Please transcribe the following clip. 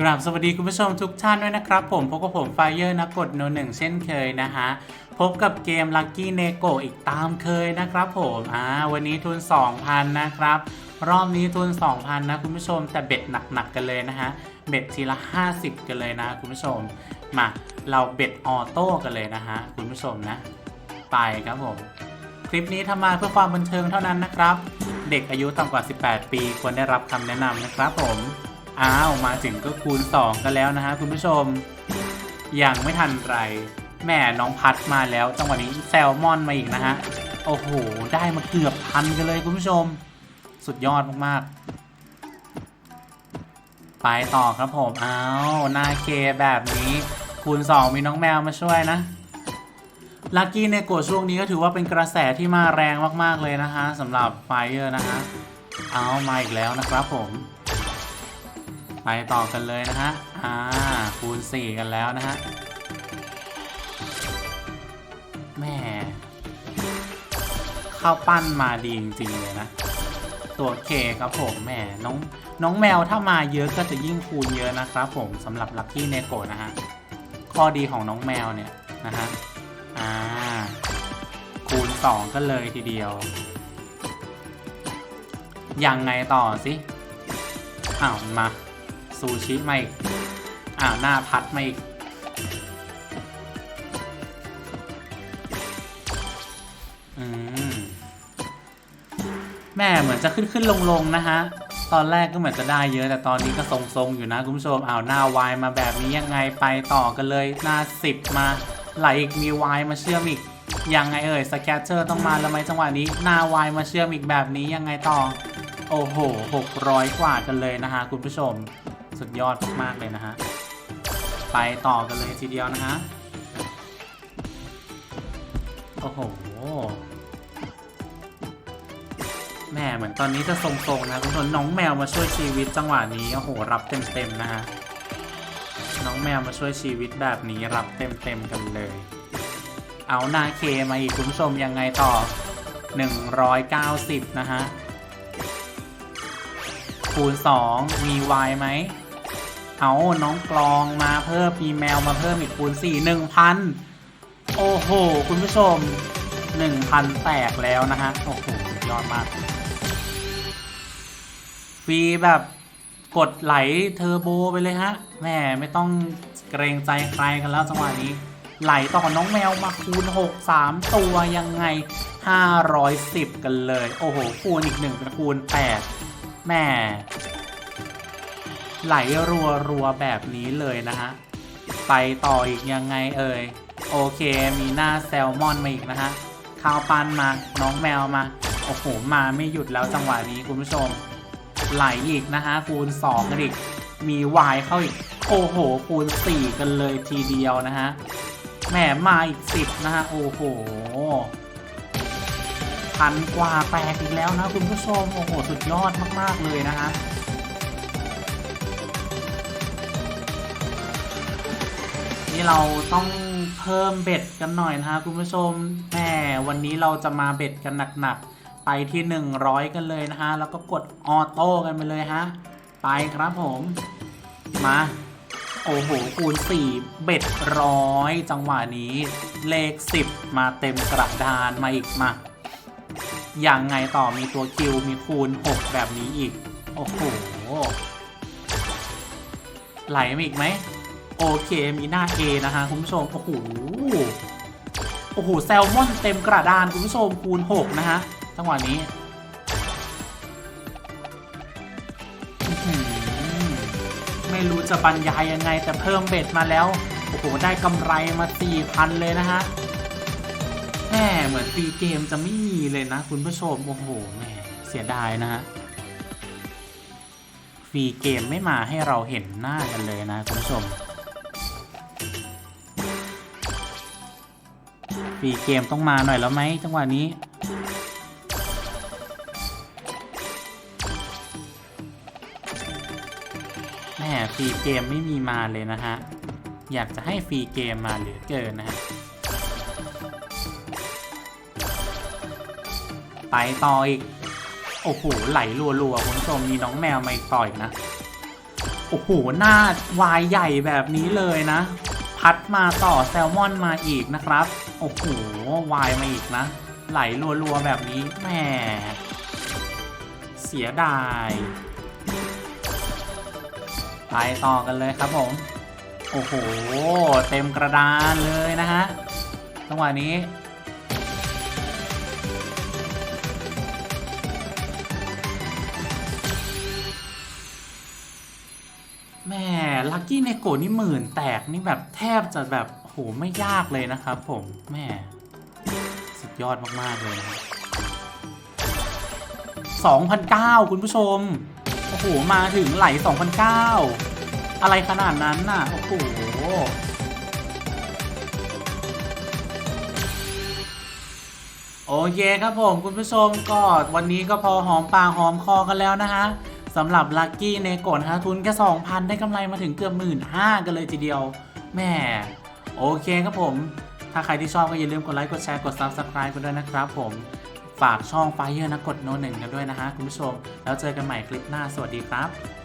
กราบสวัสดีคุณผู้ชมทุกท่านด้วยนะครับ ผมพบกับผมไฟเยอร์นักกดโนหนึ่งเช่นเคยนะฮะ พบกับเกม Lucky n e g o อีกตามเคยนะครับผมอ่าวันนี้ทุน 2,000 นะครับ รอบนี้ทุน 2,000 นะคุณผู้ชมแต่เบ็ดหนักๆกันเลยนะฮะ เบ็ดทีละ 50 กันเลยนะคุณผู้ชม มาเราเบ็ดออโต้กันเลยนะฮะคุณผู้ชมนะ ไปครับผม คลิปนี้ทำมาเพื่อความบันเทิงเท่านั้นนะครับ เด็กอายุต่ำกว่า 18 ปีควรได้รับคำแนะนำนะครับผม อ้าว มาถึงก็คูณ 2 กันแล้วนะฮะคุณผู้ชม ยังไม่ทันไรแม่น้องพัดมาแล้วจังหวะนี้แซลมอนมาอีกนะฮะ โอ้โห ได้มาเกือบพันกันเลยคุณผู้ชม สุดยอดมากๆ ไปต่อครับผม อ้าวนาเคแบบนี้ คูณ 2 มีน้องแมวมาช่วยนะลัคกี้ในโกดช่วงนี้ก็ถือว่าเป็นกระแสที่มาแรงมากๆเลยนะฮะสำหรับไฟเออร์นะฮะ เอามาอีกแล้วนะครับผม ไปต่อกันเลยนะฮะ อ่า คูณ 4 กันแล้วนะฮะ แม่ข้าวปั้นมาดีจริงๆเลยนะ ตัวเคครับผมแหม่น้องน้องแมวถ้ามาเยอะก็จะยิ่งคูณเยอะนะครับผมสำหรับลัคกี้เนโกนะฮะ ข้อดีของน้องแมวเนี่ยนะฮะ อ่า คูณ 2 ก็เลยทีเดียว ยังไงต่อสิอ้าวมา ซูชิมาอีกอ้าวหน้าพัดมาอีกอืมแม่เหมือนจะขึ้นขึ้นลงลงนะฮะ ตอนแรกก็เหมือนจะได้เยอะ แต่ตอนนี้ก็ทรงๆอยู่นะคุณผู้ชมอ้าวหน้าวายมาแบบนี้ยังไงไปต่อกันเลย หน้าสิบมาไหลอีกมีวายมาเชื่อมอีกยังไงเอ่ยสแกตเชอร์ต้องมาแล้วไหมจังหวะนี้หน้าวายมาเชื่อมอีกแบบนี้ยังไงต่อ โอ้โห 600 กว่ากันเลยนะฮะคุณผู้ชม สุดยอดมากๆเลยนะฮะ ไปต่อกันเลยทีเดียวนะฮะ โอ้โห แม่เหมือนตอนนี้จะทรงๆนะคุณผู้ชมน้องแมวมาช่วยชีวิตจังหวะนี้ โอ้โห รับเต็มๆนะฮะ น้องแมวมาช่วยชีวิตแบบนี้รับเต็มๆกันเลย เอานาเคมาอีกคุณผู้ชมยังไงต่อ 190 นะฮะคูณ 2 มี y ไหม เอาน้องกลองมาเพิ่มมีแมวมาเพิ่มอีกคูณ4 1,000โอ้โห คุณผู้ชม1,000แตกแล้วนะฮะ โอ้โหยอดมากฟรีแบบกดไหลเทอร์โบไปเลยฮะแม่ไม่ต้องเกรงใจใครกันแล้วจังหวะนี้ ไหลต่อน้องแมวมาคูณ 6 3 ตัวยังไง 510 กันเลย โอ้โห คูณอีกหนึ่งเป็นคูณ 8แม่ ไหลรัวรัวๆแบบนี้เลยนะฮะ ไปต่ออีกยังไงเอ่ย โอเคมีหน้าแซลมอนมาอีกนะฮะข้าวปั้นมา น้องแมวมา โอ้โห มาไม่หยุดแล้วจังหวะนี้คุณผู้ชม ไหลอีกนะฮะ คูณ2กันอีก มีวายเข้าอีก โอ้โห คูณ 4 กันเลยทีเดียวนะฮะ แหมมาอีก 10 นะฮะ โอ้โหพันกว่าแตกอีกแล้วนะคุณผู้ชม โอ้โห สุดยอดมาก ๆ เลยนะฮะ นี่เราต้องเพิ่มเบ็ดกันหน่อยนะฮะคุณผู้ชมแหมวันนี้เราจะมาเบ็ดกันหนักๆ ไปที่ 100 กันเลยนะฮะ แล้วก็กดออโต้กันไปเลยฮะ ไปครับผม มา โอ้โห คูณ 4 เบ็ดร้อยจังหวะนี้ เลข 10 มาเต็มกระดานมาอีกมา อย่างไงต่อมีตัวคิวมีคูณ 6 แบบนี้อีก โอ้โห ไหลมาอีกไหม โอเคมีหน้า A นะฮะคุณผู้ชม โอ้โห โอ้โห แซลมอนเต็มกระดานคุณผู้ชมคูณ 6 นะฮะจังหวะนี้ไม่รู้จะบรรยายยังไงแต่เพิ่มเบ็ดมาแล้ว โอ้โห ได้กำไรมา4,000เลยนะฮะแม่เหมือนฟีเกมจะไม่มีเลยนะคุณผู้ชม โอ้โหแม่เสียดายนะฮะฟรีเกมไม่มาให้เราเห็นหน้ากันเลยนะคุณผู้ชม ฟรีเกมต้องมาหน่อยแล้วไหมจังหวะนี้ แหมฟรีเกมไม่มีมาเลยนะฮะ อยากจะให้ฟรีเกมมาเหลือเกินนะฮะ ไปต่ออีก โอ้โห ไหลรัวๆคุณผู้ชมมีน้องแมวมาอีกต่อยนะ โอ้โห หน้าวายใหญ่แบบนี้เลยนะ พัดมาต่อแซลมอนมาอีกนะครับ โอ้โห วายมาอีกนะ ไหลรัวๆแบบนี้แหมเสียดาย ไปต่อกันเลยครับผม โอ้โห เต็มกระดานเลยนะฮะจังหวะนี้ ลัคกี้เนโกนี่หมื่นแตกนี่แบบแทบจะแบบโหไม่ยากเลยนะครับผมแม่สุดยอดมากๆเลยนะ2,009คุณผู้ชม โอ้โห มาถึงไหล2,009อะไรขนาดนั้นน่ะ โอ้โห โอเคครับผมคุณผู้ชมก็วันนี้ก็พอหอมปากหอมคอกันแล้วนะฮะ สำหรับลักกี้เนโกะนะฮะทุนแค่ 2,000 ได้กำไรมาถึงเกือบหมื่นห้ากันเลยทีเดียวแม่โอเคครับผม ถ้าใครที่ชอบก็อย่าลืมกดไลค์ กดแชร์ กด Subscribe กันด้วยนะครับผม ฝากช่องไฟเยอร์นะกดโนหนึ่งกันด้วยนะฮะคุณผู้ชม แล้วเจอกันใหม่คลิปหน้าสวัสดีครับ